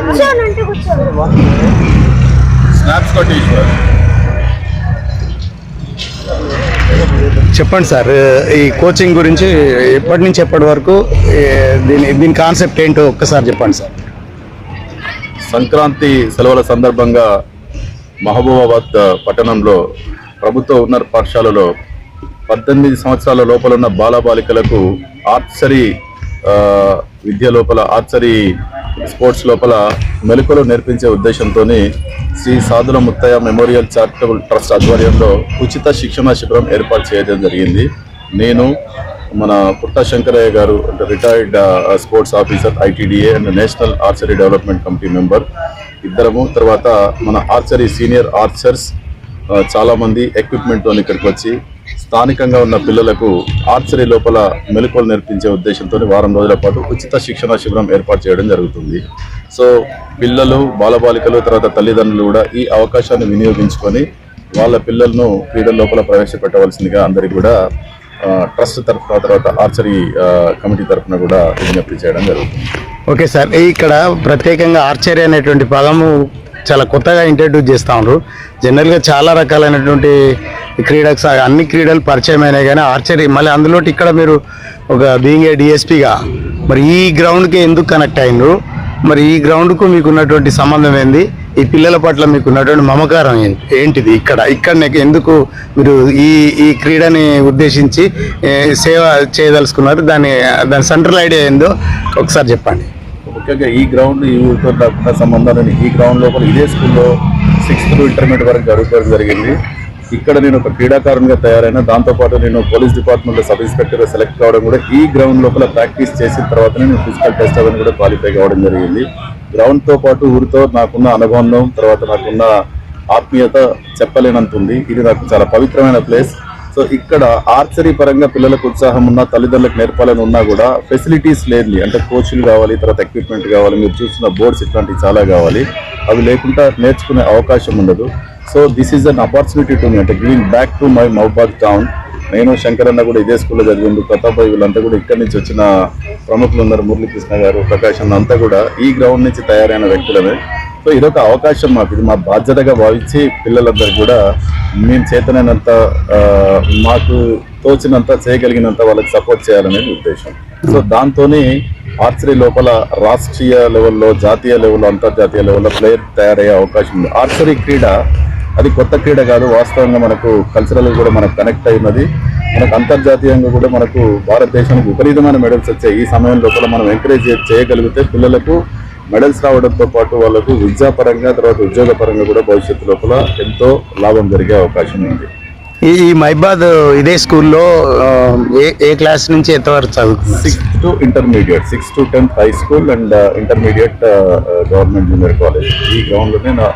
కూర్చోనంటే కూర్చోను చెప్పండి సార్ ఈ కోచింగ్ గురించి ఎప్పటి నుంచి ఎప్పటి వరకు దీని దీని కాన్సెప్ట్ ఏంటో ఒక్కసారి చెప్పండి సార్. సంక్రాంతి సెలవుల సందర్భంగా మహబూబాబాద్ పట్టణంలో ప్రభుత్వ ఉన్నత పాఠశాలలో పద్దెనిమిది సంవత్సరాల లోపల ఉన్న బాలబాలికలకు ఆర్చరీ విద్య లోపల ఆర్చరీ స్పోర్ట్స్ లోపల మెలకులు నేర్పించే ఉద్దేశంతో Shri Sadhula Muthaiah memorial charitable trust ఆధ్వర్యంలో ఉచిత శిక్షణ శిబిరం ఏర్పాటు చేయడం జరిగింది. నేను మన పుట్ట శంకరయ్య గారు అంటే retired sports officer ITDA and national archery development committee member ఇద్దరము. తర్వాత మన ఆర్చరీ సీనియర్ ఆర్చర్స్ చాలామంది ఎక్విప్మెంట్తో ఇక్కడికి వచ్చి స్థానికంగా ఉన్న పిల్లలకు ఆర్చరీ లోపల మెలకువలు నేర్పించే ఉద్దేశంతో వారం రోజుల పాటు ఉచిత శిక్షణ శిబిరం ఏర్పాటు చేయడం జరుగుతుంది. సో పిల్లలు బాలబాలికలు తర్వాత తల్లిదండ్రులు కూడా ఈ అవకాశాన్ని వినియోగించుకొని వాళ్ళ పిల్లలను క్రీడల లోపల ప్రవేశపెట్టవలసిందిగా అందరికీ కూడా ట్రస్ట్ తరఫున తర్వాత ఆర్చరీ కమిటీ తరఫున కూడా విజ్ఞప్తి చేయడం జరుగుతుంది. ఓకే సార్ ఇక్కడ ప్రత్యేకంగా ఆర్చరీ అనేటువంటి పదము చాలా కొత్తగా ఇంట్రడ్యూస్ చేస్తూ ఉన్నారు. జనరల్గా చాలా రకాలైనటువంటి క్రీడకు అన్ని క్రీడలు పరిచయం అయినాయి కానీ ఆర్చరీ మళ్ళీ అందులో ఇక్కడ మీరు ఒక బీయింగ్ ఏ డిఎస్పీగా మరి ఈ గ్రౌండ్కి ఎందుకు కనెక్ట్ అయినరు మరి ఈ గ్రౌండ్కు మీకు ఉన్నటువంటి సంబంధం ఏంది? ఈ పిల్లల పట్ల మీకు ఉన్నటువంటి మమకారం ఏంటిది ఇక్కడ? ఇక్కడ ఎందుకు మీరు ఈ ఈ క్రీడని ఉద్దేశించి సేవ చేయదలుచుకున్నారు? దాని దాని సెంట్రల్ ఐడియా ఏందో ఒకసారి చెప్పండి. ముఖ్యంగా ఈ గ్రౌండ్ ఈ ఊరితో సంబంధం లేని ఈ గ్రౌండ్ లోపల ఇదే స్కూల్లో సిక్స్త్ టు ఇంటర్మీడియట్ వరకు జరుగుకోవడం జరిగింది. ఇక్కడ నేను ఒక క్రీడాకారునిగా తయారైన దాంతోపాటు నేను పోలీస్ డిపార్ట్మెంట్లో సబ్ ఇన్స్పెక్టర్గా సెలెక్ట్ కావడం కూడా ఈ గ్రౌండ్ లోపల ప్రాక్టీస్ చేసిన తర్వాత నేను ఫిజికల్ టెస్ట్ అవన్నీ కూడా క్వాలిఫై కావడం జరిగింది. గ్రౌండ్తో పాటు ఊరితో నాకున్న అనుబంధం తర్వాత నాకున్న ఆత్మీయత చెప్పలేనంత ఉంది. ఇది నాకు చాలా పవిత్రమైన ప్లేస్. సో ఇక్కడ ఆర్చరీ పరంగా పిల్లలకు ఉత్సాహం ఉన్నా తల్లిదండ్రులకు నేర్పాలని ఉన్నా కూడా ఫెసిలిటీస్ లేని అంటే కోచ్లు కావాలి తర్వాత ఎక్విప్మెంట్ కావాలి మీరు చూసిన బోర్డ్స్ ఇట్లాంటివి చాలా కావాలి. అవి లేకుండా నేర్చుకునే అవకాశం ఉండదు. So this is an opportunity to మీ అంటే giving back to my Mahabad town నేను శంకరన్న కూడా ఇదే స్కూల్లో చదివిండు. ప్రతాప్ వీళ్ళంతా కూడా ఇక్కడి నుంచి వచ్చిన ప్రముఖులు ఉన్నారు. మురళీకృష్ణ గారు ప్రకాష్ అన్న అంతా కూడా ఈ గ్రౌండ్ నుంచి తయారైన వ్యక్తులమే. సో ఇదొక అవకాశం మాకు. ఇది మా బాధ్యతగా భావించి పిల్లలందరూ కూడా మేము చేతనైనంత మాకు తోచినంత చేయగలిగినంత వాళ్ళకి సపోర్ట్ చేయాలనేది ఉద్దేశం. సో దాంతోనే ఆర్చరీ లోపల రాష్ట్రీయ లెవెల్లో జాతీయ లెవెల్లో అంతర్జాతీయ లెవెల్లో ప్లేయర్ తయారయ్యే అవకాశం ఉంది. ఆర్చరీ క్రీడ అది కొత్త క్రీడ కాదు వాస్తవంగా మనకు కల్చరల్ కూడా మనకు కనెక్ట్ అయినది మనకు అంతర్జాతీయంగా కూడా మనకు భారతదేశానికి విపరీతమైన మెడల్స్ వచ్చాయి. ఈ సమయం లోపల మనం ఎంకరేజ్ చేయగలిగితే పిల్లలకు మెడల్స్ రావడంతో పాటు వాళ్ళకు విద్యాపరంగా తర్వాత ఉద్యోగ పరంగా కూడా భవిష్యత్తు లోపల ఎంతో లాభం జరిగే అవకాశం ఉంది. ఈ మైబాద్ ఇదే స్కూల్లో ఏ ఏ క్లాస్ నుంచి ఎంతవరకు చదువుకున్నారు sixth to intermediate sixth to tenth high school and intermediate government junior college ఈ గ్రౌండ్లోనే నా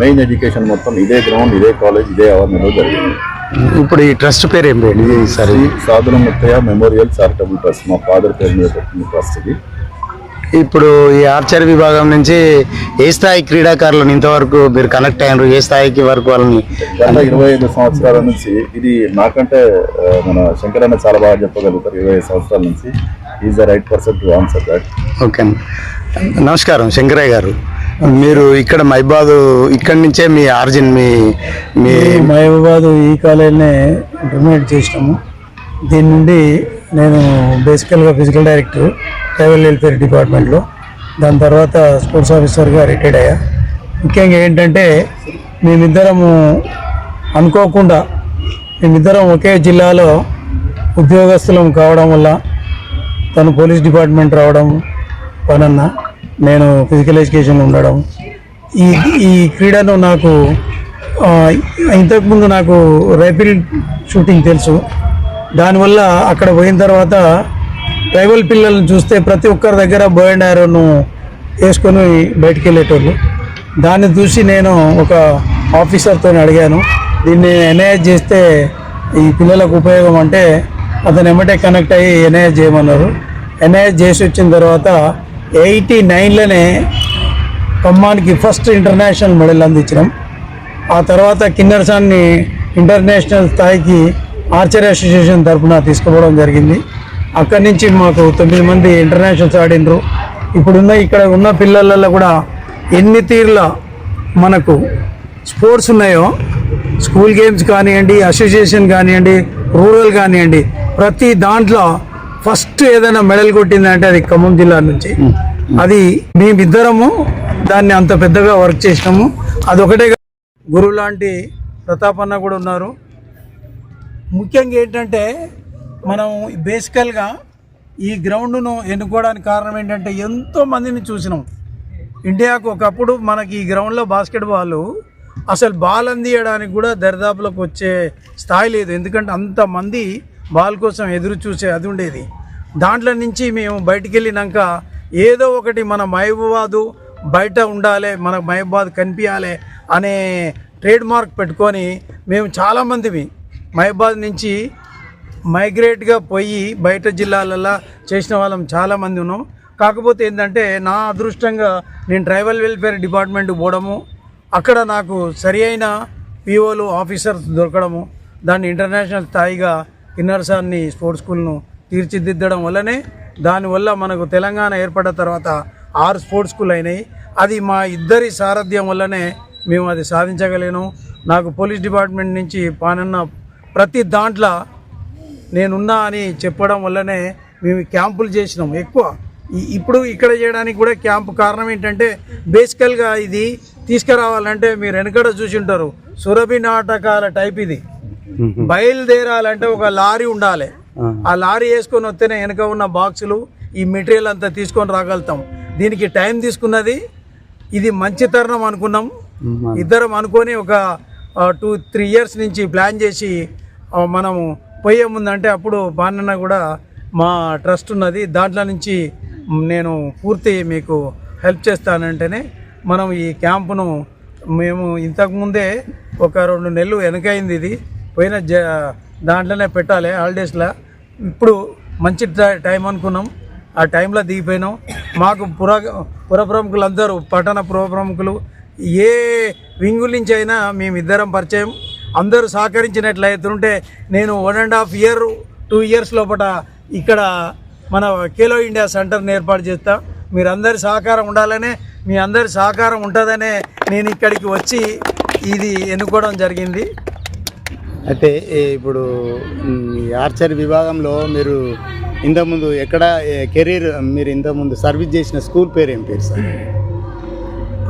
మెయిన్ ఎడ్యుకేషన్ మొత్తం ఇదే గ్రౌండ్ ఇదే కాలేజ్ ఇదే ఆవరణలో జరిగింది. ఇప్పుడు ఈ ట్రస్ట్ పేరు ఏం ఇది సరే Sadhula Muthaiah memorial charitable trust మా ఫాదర్ పేరు మీద పెట్టిన ట్రస్ట్ ఇది. ఇప్పుడు ఈ ఆర్చరీ విభాగం నుంచి ఏ స్థాయి క్రీడాకారులను ఇంతవరకు మీరు కనెక్ట్ అయ్యారు? ఏ స్థాయికి వరకు వాళ్ళని గత ఇరవై ఐదు సంవత్సరాల నుంచి ఇది నాకంటే మన శంకరన్న చాలా బాగా చెప్పగలుగుతారు. ఇరవై ఐదు సంవత్సరాల నుంచి is the right person to answer that okay. నమస్కారం శంకరయ్య గారు. మీరు ఇక్కడ మైబాద్ ఇక్కడి నుంచే మీ ఆర్జిన్ మీ మీ మహబూబాద్ ఈ కాలేజీనే ఇంటర్మీడియట్ చేసినాము. దీని నుండి నేను బేసికల్గా ఫిజికల్ డైరెక్టర్ ట్రైబల్ వెల్ఫేర్ డిపార్ట్మెంట్లో దాని తర్వాత స్పోర్ట్స్ ఆఫీసర్గా రిటైర్డ్ అయ్యా. ముఖ్యంగా ఏంటంటే మేమిద్దరము అనుకోకుండా మేమిద్దరం ఒకే జిల్లాలో ఉద్యోగస్తులం కావడం వల్ల తను పోలీస్ డిపార్ట్మెంట్ రావడం పనన్న నేను ఫిజికల్ ఎడ్యుకేషన్ ఉండడం. ఈ ఈ క్రీడను నాకు ఇంతకుముందు నాకు రైఫిల్ షూటింగ్ తెలుసు. దానివల్ల అక్కడ పోయిన తర్వాత ట్రైబల్ పిల్లల్ని చూస్తే ప్రతి ఒక్కరి దగ్గర బోయ్ అండ్ ఆరోను వేసుకొని బయటికి వెళ్ళేటోళ్ళు. దాన్ని చూసి నేను ఒక ఆఫీసర్తో అడిగాను దీన్ని ఎన్ఐఎస్ చేస్తే ఈ పిల్లలకు ఉపయోగం అంటే అతను ఎమ్మటే కనెక్ట్ అయ్యి ఎన్ఐఎస్ చేయమన్నారు. ఎన్ఐఎస్ చేసి వచ్చిన తర్వాత ఎయిటీ నైన్లోనే ఖమ్మానికి ఫస్ట్ ఇంటర్నేషనల్ మెడల్ అందించినాం. ఆ తర్వాత కిన్నర్సాన్ని ఇంటర్నేషనల్ స్థాయికి ఆర్చరీ అసోసియేషన్ తరఫున తీసుకుపోవడం జరిగింది. అక్కడి నుంచి మాకు తొమ్మిది మంది ఇంటర్నేషనల్స్ ఆడినరు ఇప్పుడున్న ఇక్కడ ఉన్న పిల్లలలో కూడా ఎన్ని తీరుల మనకు స్పోర్ట్స్ ఉన్నాయో స్కూల్ గేమ్స్ కానివ్వండి అసోసియేషన్ కానివ్వండి రూరల్ కానివ్వండి ప్రతి దాంట్లో ఫస్ట్ ఏదైనా మెడల్ కొట్టిందంటే అది ఖమ్మం జిల్లా నుంచి. అది మేమిద్దరము దాన్ని అంత పెద్దగా వర్క్ చేసినాము. అదొకటే గురువు లాంటి ప్రతాపన్న కూడా ఉన్నారు. ముఖ్యంగా ఏంటంటే మనం బేసికల్గా ఈ గ్రౌండ్ను ఎన్నుకోవడానికి కారణం ఏంటంటే ఎంతో మందిని చూసినాం. ఇండియాకు ఒకప్పుడు మనకి ఈ గ్రౌండ్లో బాస్కెట్బాల్ అసలు బాల్ అందియడానికి కూడా దరిదాపులకు వచ్చే స్థాయి లేదు. ఎందుకంటే అంతమంది బాల్ కోసం ఎదురు చూసే అది ఉండేది. దాంట్లో నుంచి మేము బయటికి వెళ్ళినాక ఏదో ఒకటి మన మహబూబాదు బయట ఉండాలి మన మహబూబాద్ కనిపించాలి అనే ట్రేడ్ మార్క్ పెట్టుకొని మేము చాలామందివి మహబూబాద్ నుంచి మైగ్రేట్గా పోయి బయట జిల్లాలలో చేసిన వాళ్ళం చాలామంది ఉన్నాం. కాకపోతే ఏంటంటే నా అదృష్టంగా నేను ట్రైబల్ వెల్ఫేర్ డిపార్ట్మెంట్ పోవడము అక్కడ నాకు సరి అయిన పిఓలు ఆఫీసర్స్ దొరకడము దాన్ని ఇంటర్నేషనల్ స్థాయిగా ఇన్నర్సాన్ని స్పోర్ట్స్ స్కూల్ను తీర్చిదిద్దడం వల్లనే దానివల్ల మనకు తెలంగాణ ఏర్పడిన తర్వాత ఆరు స్పోర్ట్స్ స్కూల్ అయినాయి. అది మా ఇద్దరి సారథ్యం వల్లనే మేము అది సాధించగలిగాను. నాకు పోలీస్ డిపార్ట్మెంట్ నుంచి పానన్న ప్రతి దాంట్లో నేనున్నా అని చెప్పడం వల్లనే మేము క్యాంపులు చేసినాం. ఎక్కువ ఇప్పుడు ఇక్కడ చేయడానికి కూడా క్యాంపు కారణం ఏంటంటే బేసికల్గా ఇది తీసుకురావాలంటే మీరు వెనకడ చూసి ఉంటారు. సురభి నాటకాల టైప్ ఇది. బయలుదేరాలంటే ఒక లారీ ఉండాలి. ఆ. లారీ వేసుకొని వస్తేనే వెనక ఉన్న బాక్సులు ఈ మెటీరియల్ అంతా తీసుకొని రాగలుగుతాం. దీనికి టైం తీసుకున్నది ఇది మంచి తరుణం అనుకున్నాం. ఇద్దరం అనుకొని ఒక టూ త్రీ ఇయర్స్ నుంచి ప్లాన్ చేసి మనము పోయే ముందంటే అప్పుడు బాణన్న కూడా మా ట్రస్ట్ ఉన్నది. దాంట్లో నుంచి నేను పూర్తి మీకు హెల్ప్ చేస్తానంటేనే మనం ఈ క్యాంపును మేము ఇంతకుముందే ఒక రెండు నెలలు వెనకైంది ఇది. పోయిన జ దాంట్లోనే పెట్టాలి హాలిడేస్లో ఇప్పుడు మంచి టై- టైం అనుకున్నాం. ఆ టైంలో దిగిపోయినాం. మాకు పుర పురప్రముఖులందరూ పట్టణ పురప్రముఖులు ఏ వింగుల నుంచి అయినా మేమిద్దరం పరిచయం. అందరూ సహకరించినట్లయితుంటే నేను one and half year two years లోపల ఇక్కడ మన ఖేలో ఇండియా సెంటర్ని ఏర్పాటు చేస్తా. మీరందరి సహకారం ఉండాలనే మీ అందరి సహకారం ఉంటుందనే నేను ఇక్కడికి వచ్చి ఇది ఎన్నుకోవడం జరిగింది. అయితే ఇప్పుడు ఈ ఆర్చరీ విభాగంలో మీరు ఇంతకుముందు ఎక్కడ కెరీర్ మీరు ఇంతకుముందు సర్వీస్ చేసిన స్కూల్ పేరు ఏం పేరు సార్?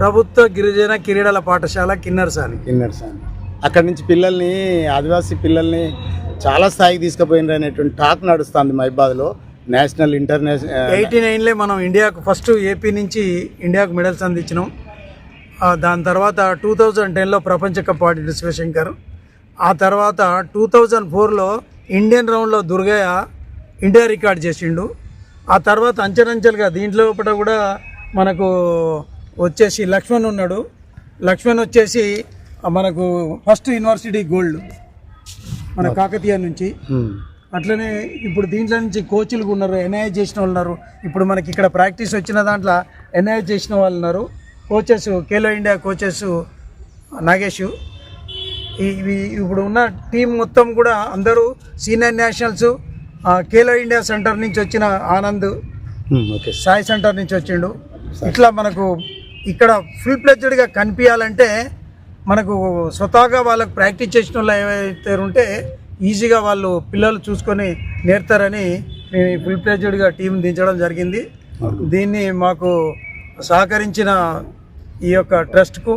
ప్రభుత్వ గిరిజన క్రీడల పాఠశాల కిన్నర్సాని కిన్నర్స్ అని అక్కడి నుంచి పిల్లల్ని ఆదివాసీ పిల్లల్ని చాలా స్థాయికి తీసుకుపోయినారు అనేటువంటి టాక్ నడుస్తుంది మైబాద్లో నేషనల్ ఇంటర్నేషనల్ ఎయిటీ నైన్లే మనం ఇండియాకు ఫస్ట్ ఏపీ నుంచి ఇండియాకు మెడల్స్ అందించినాం. దాని తర్వాత టూ థౌజండ్ టెన్లో ప్రపంచ కప్ ఆడిన శివశంకర్. ఆ తర్వాత టూ థౌజండ్ ఫోర్లో ఇండియన్ రౌండ్లో దుర్గయ్య ఇండియా రికార్డ్ చేసిండు. ఆ తర్వాత అంచెలంచెలుగా దీంట్లో కూడా మనకు వచ్చేసి లక్ష్మణ్ ఉన్నాడు. లక్ష్మణ్ వచ్చేసి మనకు ఫస్ట్ యూనివర్సిటీ గోల్డ్ మన కాకతీయ నుంచి. అట్లనే ఇప్పుడు దీంట్లో నుంచి కోచ్లు ఉన్నారు ఎన్ఐ చేసిన వాళ్ళు ఉన్నారు. ఇప్పుడు మనకి ఇక్కడ ప్రాక్టీస్ వచ్చిన దాంట్లో ఎన్ఐ చేసిన వాళ్ళు ఉన్నారు. Coaches Khelo India coaches Nagesh. ఇవి ఇప్పుడు ఉన్న టీం మొత్తం కూడా అందరూ senior nationals Khelo India center నుంచి వచ్చిన ఆనంద్ సాయి సెంటర్ నుంచి వచ్చిండు. ఇట్లా మనకు ఇక్కడ ఫుల్ ప్లెజ్డ్గా కనిపించాలంటే మనకు స్వతహాగా వాళ్ళకు ప్రాక్టీస్ చేసిన వాళ్ళు ఏవైతే ఉంటే ఈజీగా వాళ్ళు పిల్లలు చూసుకొని నేర్తారని నేను ఈ ఫుల్ ప్లెజ్డ్గా టీం దించడం జరిగింది. దీన్ని మాకు సహకరించిన ఈ యొక్క ట్రస్ట్కు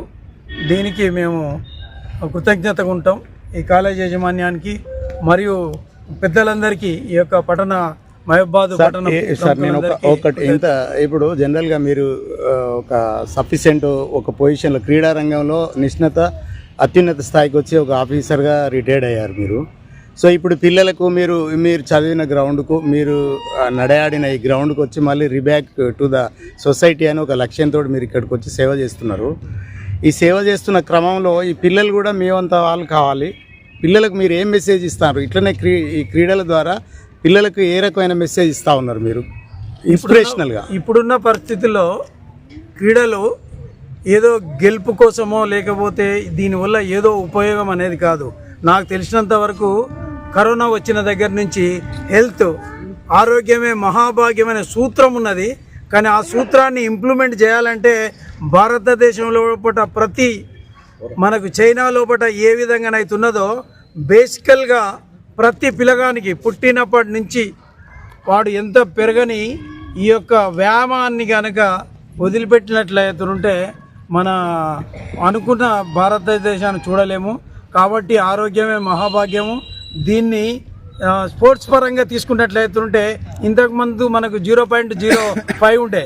దీనికి మేము కృతజ్ఞతగా ఉంటాం. ఈ కాలేజ్ యాజమాన్యానికి మరియు పెద్దలందరికీ ఈ యొక్క పట్టణ మహబాద్ సార్, నేను ఒక ఒకటి ఇంత ఇప్పుడు జనరల్గా మీరు ఒక సఫిషియెంట్ ఒక పొజిషన్లో క్రీడా రంగంలో నిష్ణత అత్యున్నత స్థాయికి వచ్చి ఒక ఆఫీసర్గా రిటైర్డ్ అయ్యారు మీరు. సో ఇప్పుడు పిల్లలకు మీరు మీరు చదివిన గ్రౌండ్కు మీరు నడయాడిన ఈ గ్రౌండ్కి వచ్చి మళ్ళీ రిబ్యాక్ టు ద సొసైటీ అని ఒక లక్ష్యంతో మీరు ఇక్కడికి వచ్చి సేవ చేస్తున్నారు. ఈ సేవ చేస్తున్న క్రమంలో ఈ పిల్లలు కూడా మేమంత వాళ్ళు కావాలి. పిల్లలకు మీరు ఏం మెసేజ్ ఇస్తారు? ఇట్లనే క్రీ ఈ క్రీడల ద్వారా పిల్లలకు ఏ రకమైన మెసేజ్ ఇస్తా ఉన్నారు మీరు? ఇన్స్పిరేషనల్గా ఇప్పుడున్న పరిస్థితుల్లో క్రీడలు ఏదో గెలుపు కోసమో లేకపోతే దీనివల్ల ఏదో ఉపయోగం అనేది కాదు. నాకు తెలిసినంత వరకు కరోనా వచ్చిన దగ్గర నుంచి హెల్త్ ఆరోగ్యమే మహాభాగ్యమైన సూత్రం ఉన్నది. కానీ ఆ సూత్రాన్ని ఇంప్లిమెంట్ చేయాలంటే భారతదేశంలో లోపట ప్రతి మనకు చైనా లోపల ఏ విధంగానైతే ఉన్నదో బేసికల్గా ప్రతి పిల్లగానికి పుట్టినప్పటి నుంచి వాడు ఎంత పెరగని ఈ యొక్క వ్యాయామాన్ని కనుక వదిలిపెట్టినట్లయితే ఉంటే మన అనుకున్న భారతదేశాన్ని చూడలేము. కాబట్టి ఆరోగ్యమే మహాభాగ్యము. దీన్ని స్పోర్ట్స్ పరంగా తీసుకున్నట్లయితే ఉంటే ఇంతకుముందు మనకు జీరో పాయింట్ జీరో ఫైవ్ ఉండే.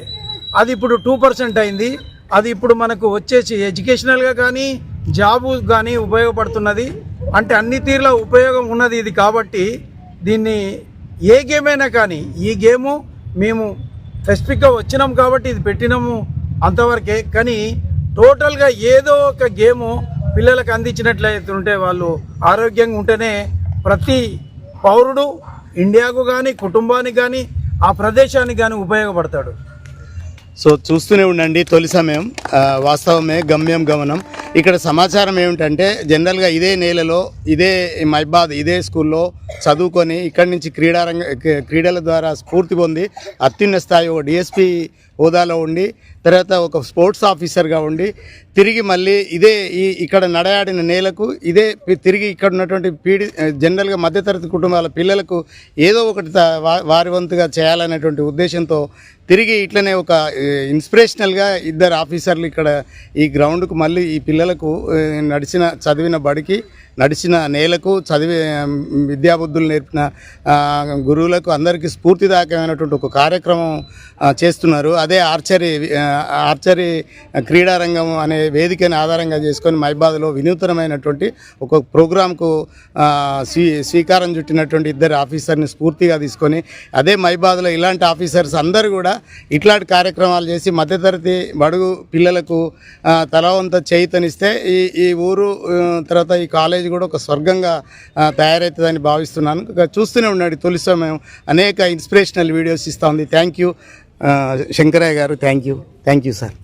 అది ఇప్పుడు టూ పర్సెంట్ అయింది. అది ఇప్పుడు మనకు వచ్చేసి ఎడ్యుకేషనల్గా కానీ జాబు కానీ ఉపయోగపడుతున్నది. అంటే అన్ని తీరుల ఉపయోగం ఉన్నది ఇది కాబట్టి దీన్ని ఏ గేమ్ అయినా కానీ ఈ గేము మేము స్పెసిఫిక్గా వచ్చినాం కాబట్టి ఇది పెట్టినాము అంతవరకే. కానీ టోటల్గా ఏదో ఒక గేము పిల్లలకు అందించినట్లయితే ఉంటే వాళ్ళు ఆరోగ్యంగా ఉంటేనే ప్రతి పౌరుడు ఇండియాకు కానీ కుటుంబానికి కానీ ఆ ప్రదేశానికి కానీ ఉపయోగపడతాడు. సో చూస్తూనే ఉండండి తొలి సమయం. వాస్తవమే గమ్యం గమనం. ఇక్కడ సమాచారం ఏమిటంటే జనరల్గా ఇదే నేలలో ఇదే మైబాద్ ఇదే స్కూల్లో చదువుకొని ఇక్కడి నుంచి క్రీడారంగ క్రీడల ద్వారా స్ఫూర్తి పొంది అత్యున్నత స్థాయి ఒక డిఎస్పీ హోదాలో ఉండి తర్వాత ఒక స్పోర్ట్స్ ఆఫీసర్గా ఉండి తిరిగి మళ్ళీ ఇదే ఈ ఇక్కడ నడయాడిన నేలకు ఇదే తిరిగి ఇక్కడ ఉన్నటువంటి పీడి జనరల్గా మధ్యతరగతి కుటుంబాల పిల్లలకు ఏదో ఒకటి త- వారి వంతుగా చేయాలనేటువంటి ఉద్దేశంతో తిరిగి ఇట్లనే ఒక ఇన్స్పిరేషనల్గా ఇద్దరు ఆఫీసర్లు ఇక్కడ ఈ గ్రౌండ్కు మళ్ళీ ఈ పిల్లలకు నడిచిన చదివిన బడికి నడిచిన నేలకు చదివి విద్యాబుద్ధులు నేర్పిన గురువులకు అందరికీ స్ఫూర్తిదాయకమైనటువంటి ఒక కార్యక్రమం చేస్తున్నారు. అదే ఆర్చరీ ఆర్చరీ క్రీడారంగం అనే వేదికని ఆధారంగా చేసుకొని మైబాద్లో వినూతనమైనటువంటి ఒక ప్రోగ్రాంకు స్వీ స్వీకారం చుట్టినటువంటి ఇద్దరు ఆఫీసర్ని స్ఫూర్తిగా తీసుకొని అదే మైబాద్లో ఇలాంటి ఆఫీసర్స్ అందరూ కూడా ఇట్లాంటి కార్యక్రమాలు చేసి మధ్యతరగతి బడుగు పిల్లలకు తలవంత చేయితనిస్తే ఈ ఈ ఊరు తర్వాత ఈ కాలేజ్ కూడా ఒక స్వర్గంగా తయారవుతుందని భావిస్తున్నాను. చూస్తూనే ఉన్నాడు తొలిసో మేము అనేక ఇన్స్పిరేషనల్ వీడియోస్ ఇస్తూ ఉంది. Thank you. Shankaraiah garu thank you thank you sir